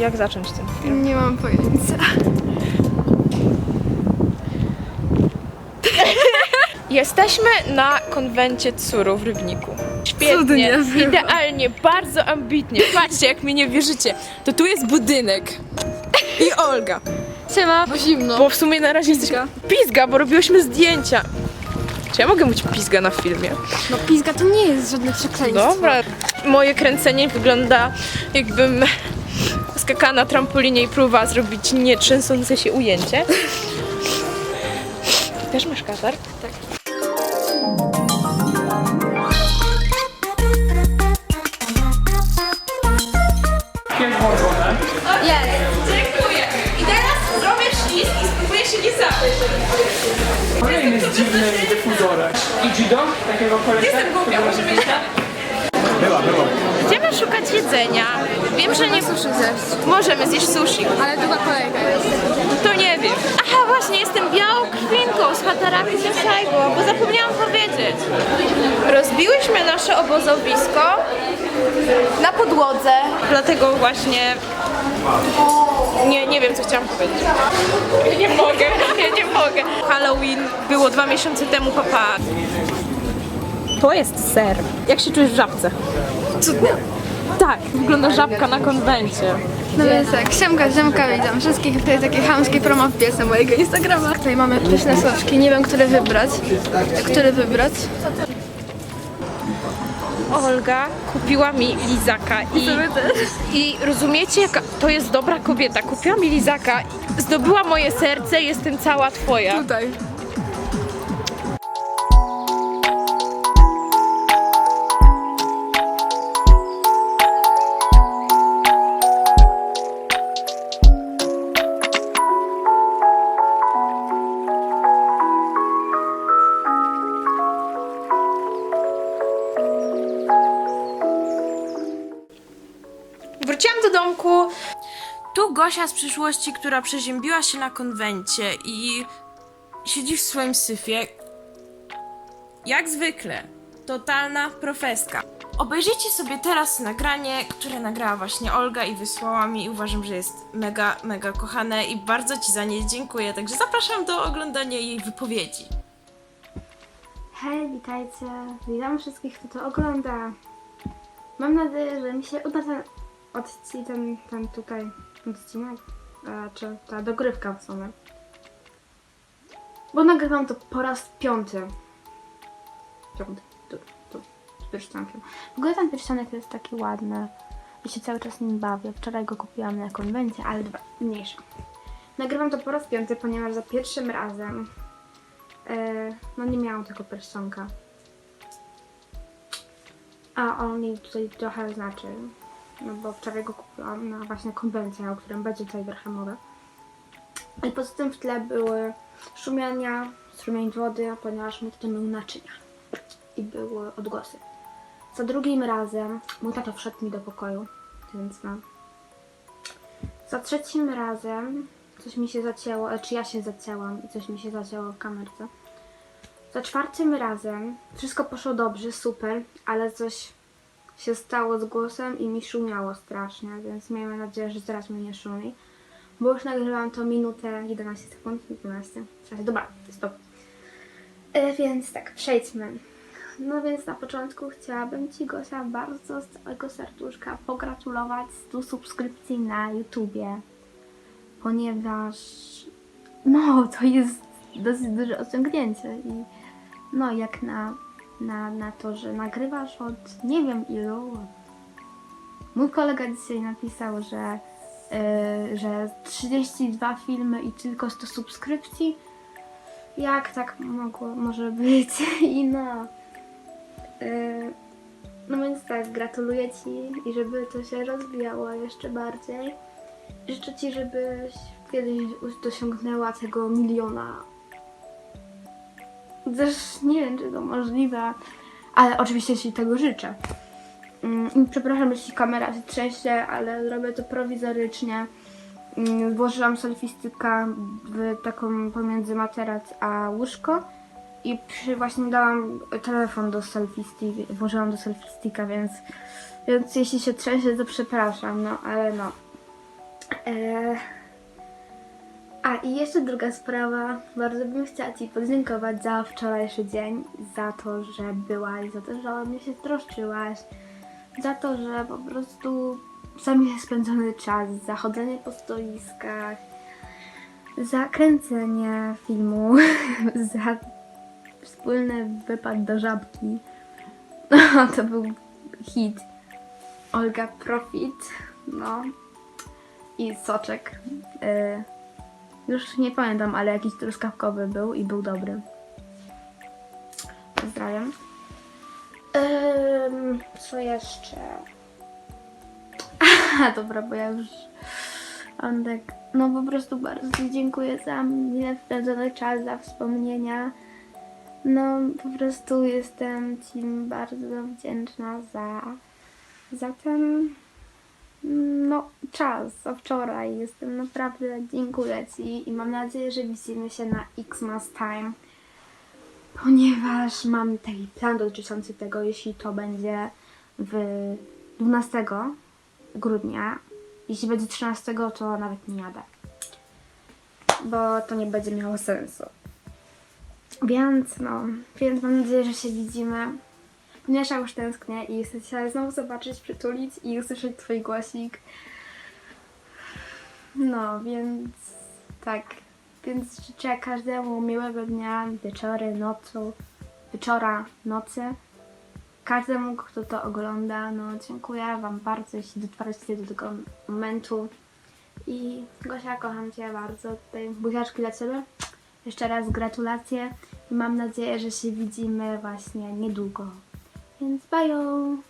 jak zacząć ten film? Nie mam pojęcia. Jesteśmy na konwencie CUR-u w Rybniku. Świetnie, Cudnie idealnie, bardzo ambitnie. Patrzcie, jak mi nie wierzycie. To tu jest budynek i Olga. Siema, bo zimno. Bo w sumie na razie jesteśmy... Pizga, bo robiłyśmy zdjęcia. Czy ja mogę mówić pizga na filmie? No pizga to nie jest żadne przekleństwo. Dobra. Moje kręcenie wygląda jakbym skakała na trampolinie i próbowała zrobić nietrzęsące się ujęcie. Też masz katar? Tak. Jest. Dziękuję. I teraz zrobię ślizg i spróbuję się nie zabić. Kolejny z dziwnym dyfuzorem. I Gido? Takiego kolesia? Jestem głupia, może być Była, była. Szukać jedzenia. Wiem, że nie... Sushi zjeść. Możemy zjeść sushi. Ale długa kolejka jest. To nie wiem. Aha, właśnie, jestem białą krwinką z Hataraku Saigo, bo zapomniałam powiedzieć. Rozbiłyśmy nasze obozowisko na podłodze, dlatego właśnie nie, nie wiem, co chciałam powiedzieć. Nie mogę, ja nie mogę. Halloween było dwa miesiące temu, papa. To jest ser. Jak się czujesz w żabce? Cudnie. Tak, wygląda żabka na konwencie. No więc tak, siemka, siemka, witam wszystkich. To jest takie chamskie promo na mojego Instagrama. Tutaj mamy pyszne soczki, nie wiem, które wybrać. Który wybrać? Olga kupiła mi lizaka i, i rozumiecie, jaka to jest dobra kobieta. Kupiła mi lizaka, zdobyła moje serce, jestem cała twoja. Tutaj. Wróciłam do domku. Tu Gosia z przyszłości, która przeziębiła się na konwencie i siedzi w swoim syfie. Jak zwykle, totalna profeska. Obejrzyjcie sobie teraz nagranie, które nagrała właśnie Olga i wysłała mi i uważam, że jest mega, mega kochane i bardzo Ci za nie dziękuję. Także zapraszam do oglądania jej wypowiedzi. Hej, witajcie. Witam wszystkich, kto to ogląda. Mam nadzieję, że mi się uda ten odcinek, ten, ten tutaj odcinek, e, czy ta dogrywka w sumie. Bo nagrywam to po raz piąty. Piąty, tu, tu, z pierścionkiem. W ogóle ten pierścionek jest taki ładny. Ja się cały czas nim bawię. Wczoraj go kupiłam na konwencie, ale dwa, mniejsze. Nagrywam to po raz piąty, ponieważ za pierwszym razem E, no nie miałam tego pierścionka. A on mi tutaj trochę znaczy. No bo wczoraj go kupiłam na właśnie konwencję, o którym będzie tutaj trochę mowa. I poza tym w tle były szumienia, strumień wody, ponieważ my tutaj miał naczynia. I były odgłosy. Za drugim razem mój tato wszedł mi do pokoju, więc no. Za trzecim razem coś mi się zacięło, czy ja się zacięłam i coś mi się zacięło w kamerce. Za czwartym razem wszystko poszło dobrze, super, ale coś się stało z głosem i mi szumiało strasznie, więc miejmy nadzieję, że zaraz mnie nie szumi. Bo już nagrywałam to minutę 11 sekund, 12. Czekaj, Dobra, stop. E, więc tak, przejdźmy. No więc na początku chciałabym Ci Gosia bardzo z całego serduszka pogratulować 100 subskrypcji na YouTubie ponieważ no to jest dosyć duże osiągnięcie i no jak na, na, na to, że nagrywasz od nie wiem ilu. Mój kolega dzisiaj napisał, że, yy, że 32 filmy i tylko 100 subskrypcji. Jak tak mogło, może być? I no. Yy, no więc tak, gratuluję Ci i żeby to się rozwijało jeszcze bardziej. Życzę Ci, żebyś kiedyś dosiągnęła tego miliona. Też nie wiem, czy to możliwe, ale oczywiście Ci tego życzę. Mm, Przepraszam, jeśli kamera się trzęsie, ale robię to prowizorycznie. Mm, Włożyłam selfistyka w taką pomiędzy materac a łóżko i przy, właśnie dałam telefon do selfie włożyłam do selfie więc, więc jeśli się trzęsie, to przepraszam, no ale no. Eee, a i jeszcze druga sprawa. Bardzo bym chciała Ci podziękować za wczorajszy dzień, za to, że byłaś, za to, że o mnie się troszczyłaś, za to, że po prostu sami spędzony czas, za chodzenie po stoiskach, za kręcenie filmu, za wspólny wypad do żabki. to był hit. Olga Profit, no i soczek. Y, już nie pamiętam, ale jakiś truskawkowy był i był dobry. Pozdrawiam. Ym, co jeszcze? Aha, dobra, bo ja już tak, no po prostu bardzo Ci dziękuję za mile spędzony czas, za wspomnienia. No po prostu jestem Ci bardzo wdzięczna za, za ten no, czas, o wczoraj. Jestem naprawdę, dziękuję Ci i mam nadzieję, że widzimy się na Xmas Time, ponieważ mam taki plan dotyczący tego, jeśli to będzie w 12 grudnia. Jeśli będzie 13, to nawet nie jadę, bo to nie będzie miało sensu. Więc no, więc mam nadzieję, że się widzimy. Ponieważ już tęsknię i chcę Cię znowu zobaczyć, przytulić i usłyszeć Twój głosik. No, więc tak. Więc życzę każdemu miłego dnia, wieczory, nocu, wieczora, nocy. Każdemu, kto to ogląda, no dziękuję Wam bardzo, jeśli dotrwaliście do tego momentu. I Gosia, kocham Cię bardzo. Tutaj buziaczki dla Ciebie. Jeszcze raz gratulacje i mam nadzieję, że się widzimy właśnie niedługo. Więc bye!